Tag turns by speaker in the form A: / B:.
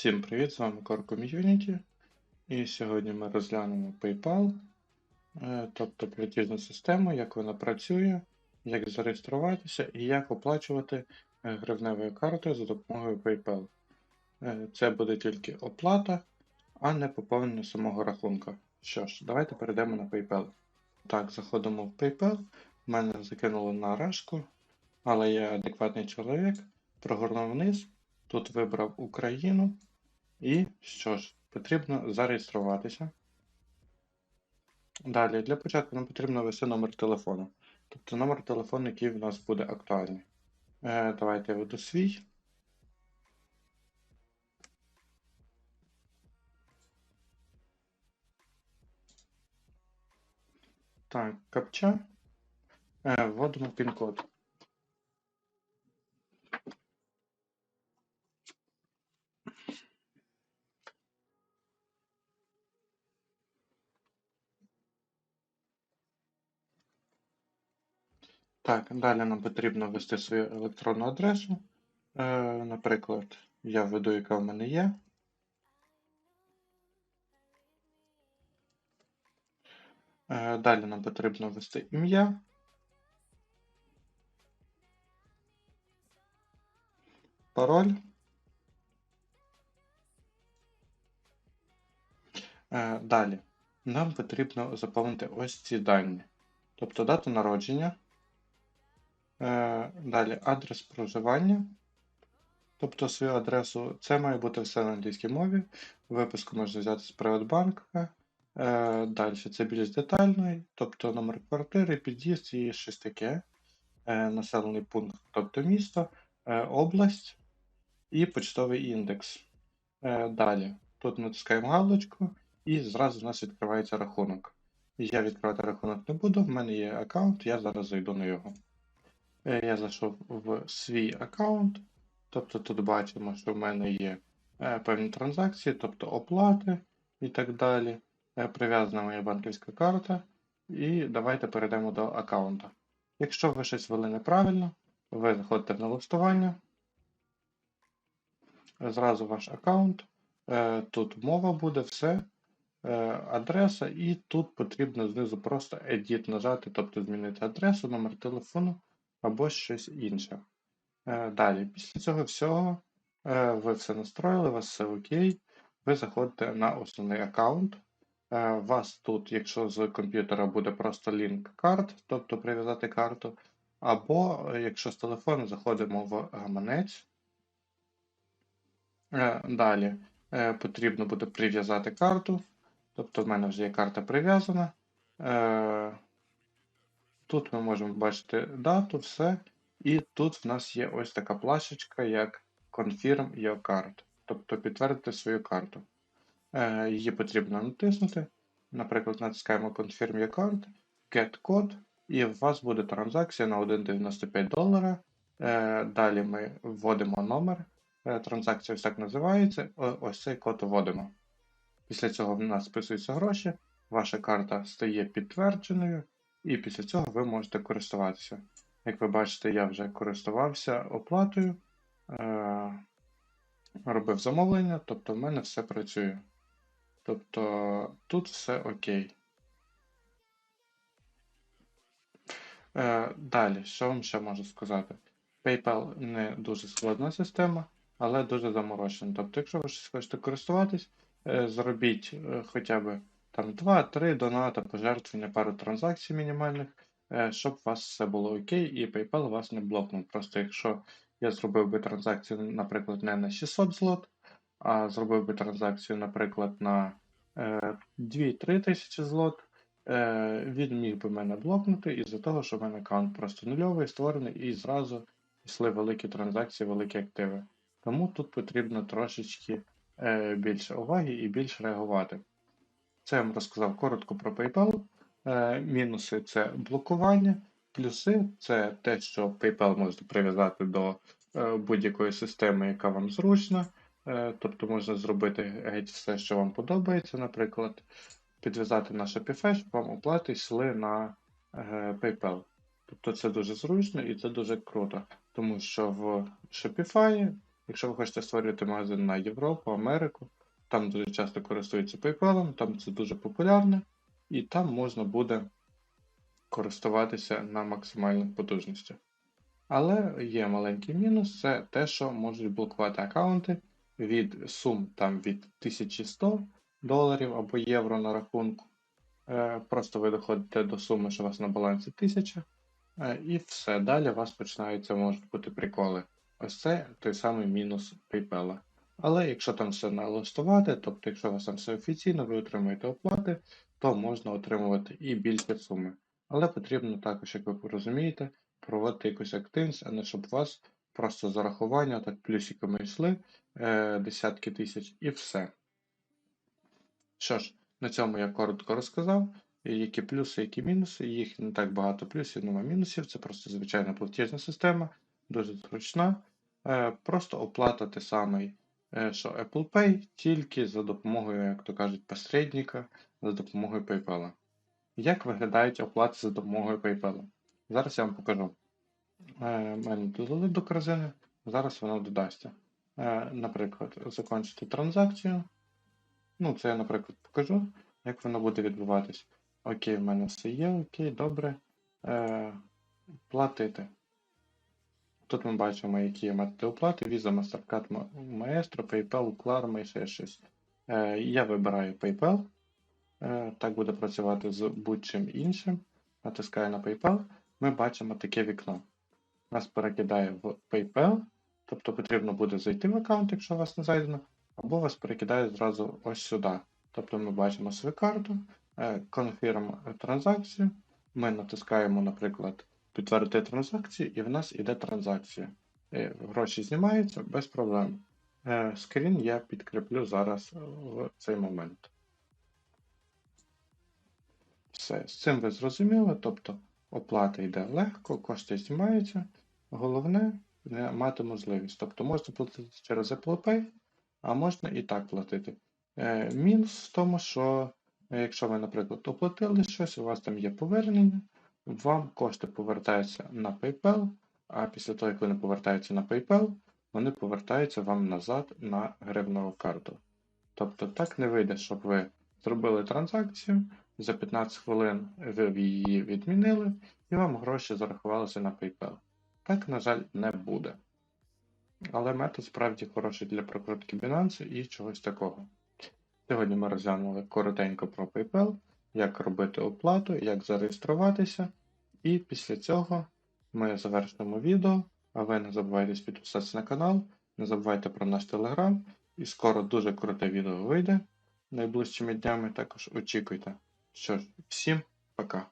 A: Всім привіт, з вами Core Community. І сьогодні ми розглянемо PayPal, е, тобто платіжну систему, як вона працює, як зареєструватися і як оплачувати е, гривневою картою за допомогою PayPal. Е, Це буде тільки оплата, а не поповнення самого рахунка. Що ж, давайте перейдемо на PayPal. Так, заходимо в PayPal. Мене закинуло на решку, але я адекватний чоловік. Прогорнув вниз. Тут вибрав Україну. І що ж, потрібно зареєструватися. Далі, для початку нам потрібно ввести номер телефону. Тобто номер телефону, який в нас буде актуальний. Е, давайте я введу свій. Так, капча. Е, вводимо пін-код. Так, далі нам потрібно ввести свою електронну адресу. Е, наприклад, я введу, яка в мене є. Е, далі нам потрібно ввести ім'я. Пароль. Е, далі. Нам потрібно заповнити ось ці дані. Тобто дату народження. Е, Далі адрес проживання. Тобто свою адресу, це має бути все на англійській мові. Виписку можна взяти з Приватбанка. Е, Далі це більш детально, тобто номер квартири, під'їзд і щось таке. Е, Населений пункт, тобто місто, область і почтовий індекс. Далі. Тут натискаємо галочку і зразу у нас відкривається рахунок. Я відкривати рахунок не буду, в мене є аккаунт, я зараз зайду на його. Е, Я зайшов в свій аккаунт. Тобто тут бачимо, що в мене є е, певні транзакції, тобто оплати і так далі. Е, Прив'язана моя банківська карта. І давайте перейдемо до аккаунта. Якщо ви щось ввели неправильно, ви заходите в налаштування. Зразу ваш аккаунт. Тут мова буде, все, адреса, і тут потрібно знизу просто Edit нажати, тобто змінити адресу, номер телефону або щось інше. Е, Далі, після цього всього е, ви все настроїли, у вас все окей. Ви заходите на основний аккаунт. Е, У вас тут, якщо з комп'ютера буде просто лінк карт, тобто прив'язати карту, або е, якщо з телефону заходимо в гаманець. Е, Далі е, потрібно буде прив'язати карту. Тобто в мене вже є карта прив'язана. Е, Тут ми можемо бачити дату, все. І тут в нас є ось така плашечка, як Confirm Your Card. Тобто підтвердити свою карту. Е, Її потрібно натиснути. Наприклад, натискаємо Confirm Your Card, Get Code, і у вас буде транзакція на 1,95 долара. Е, Далі ми вводимо номер. Е, Транзакція ось так називається. О- Ось цей код вводимо. Після цього в нас списуються гроші, ваша карта стає підтвердженою, і після цього ви можете користуватися. Як ви бачите, я вже користувався оплатою, е, робив замовлення, тобто в мене все працює. Тобто тут все окей. Е, далі, що вам ще можу сказати? PayPal не дуже складна система, але дуже заморочена. Тобто, якщо ви щось хочете користуватись, е, зробіть е, хоча б там 2-3 доната, пожертвування, пару транзакцій мінімальних, е, щоб у вас все було окей, і PayPal вас не блокнув. Просто якщо я зробив би транзакцію, наприклад, не на 600 злот, а зробив би транзакцію, наприклад, на е, 2-3 тисячі злот, е, він міг би мене блокнути із-за того, що в мене аккаунт просто нульовий, створений, і зразу пішли великі транзакції, великі активи. Тому тут потрібно трошечки е, більше уваги і більше реагувати. Це я вам розказав коротко про PayPal. Е, мінуси це блокування, плюси це те, що PayPal можна прив'язати до е, будь-якої системи, яка вам зручна. Е, тобто можна зробити геть все, що вам подобається, наприклад, підв'язати на Shopify, щоб вам оплати йшли на PayPal. Тобто це дуже зручно і це дуже круто, тому що в Shopify Якщо ви хочете створювати магазин на Європу, Америку, там дуже часто користуються PayPal, там це дуже популярно, і там можна буде користуватися на максимальних потужностях. Але є маленький мінус, це те, що можуть блокувати аккаунти від сум там від 1100 доларів або євро на рахунку. Е, Просто ви доходите до суми, що у вас на балансі 1000, е, і все. Далі у вас починаються можуть бути приколи. Ось це той самий мінус PayPal. Але якщо там все налаштувати, тобто якщо у вас там все офіційно, ви отримуєте оплати, то можна отримувати і більше суми. Але потрібно також, як ви розумієте, проводити якусь активність, а не щоб у вас просто зарахування так плюсиками йшли е, десятки тисяч і все. Що ж, на цьому я коротко розказав, які плюси, які мінуси. Їх не так багато плюсів, немає мінусів. Це просто звичайна платіжна система, дуже зручна. Е, Просто оплата те самий, що Apple Pay, тільки за допомогою, як то кажуть, посередника, за допомогою PayPal. Як виглядають оплати за допомогою PayPal? Зараз я вам покажу. Е, Мене додали до корзини, зараз воно додасться. Е, Наприклад, закінчити транзакцію. Ну, це я, наприклад, покажу, як воно буде відбуватись. Окей, в мене все є, окей, добре. Е, платити. Тут ми бачимо, які є методи оплати: Visa, MasterCard, Ma- Maestro, PayPal, Klarna і ще щось. Я вибираю PayPal. Е, так буде працювати з будь-чим іншим. Натискаю на PayPal. Ми бачимо таке вікно. Нас перекидає в PayPal, тобто потрібно буде зайти в аккаунт, якщо у вас не зайдено, або вас перекидає зразу ось сюди. Тобто ми бачимо свою карту, е, Confirm транзакцію. Ми натискаємо, наприклад, підтвердити транзакцію, і в нас іде транзакція. Е, Гроші знімаються без проблем. Е, Скрін я підкріплю зараз в цей момент. Все, з цим ви зрозуміли, тобто оплата йде легко, кошти знімаються. Головне не мати можливість. Тобто можна платити через Apple Pay, а можна і так платити. Е, мінус в тому, що якщо ви, наприклад, оплатили щось, у вас там є повернення, вам кошти повертаються на PayPal, а після того, як вони повертаються на PayPal, вони повертаються вам назад на гривневу карту. Тобто так не вийде, щоб ви зробили транзакцію, за 15 хвилин ви її відмінили, і вам гроші зарахувалися на PayPal. Так, на жаль, не буде. Але метод справді хороший для прокрутки Binance і чогось такого. Сьогодні ми розглянули коротенько про PayPal, як робити оплату, як зареєструватися. І після цього ми завершимо відео. А ви не забувайте підписатися на канал, не забувайте про наш телеграм. І скоро дуже круте відео вийде найближчими днями. Також очікуйте. Що ж, всім пока.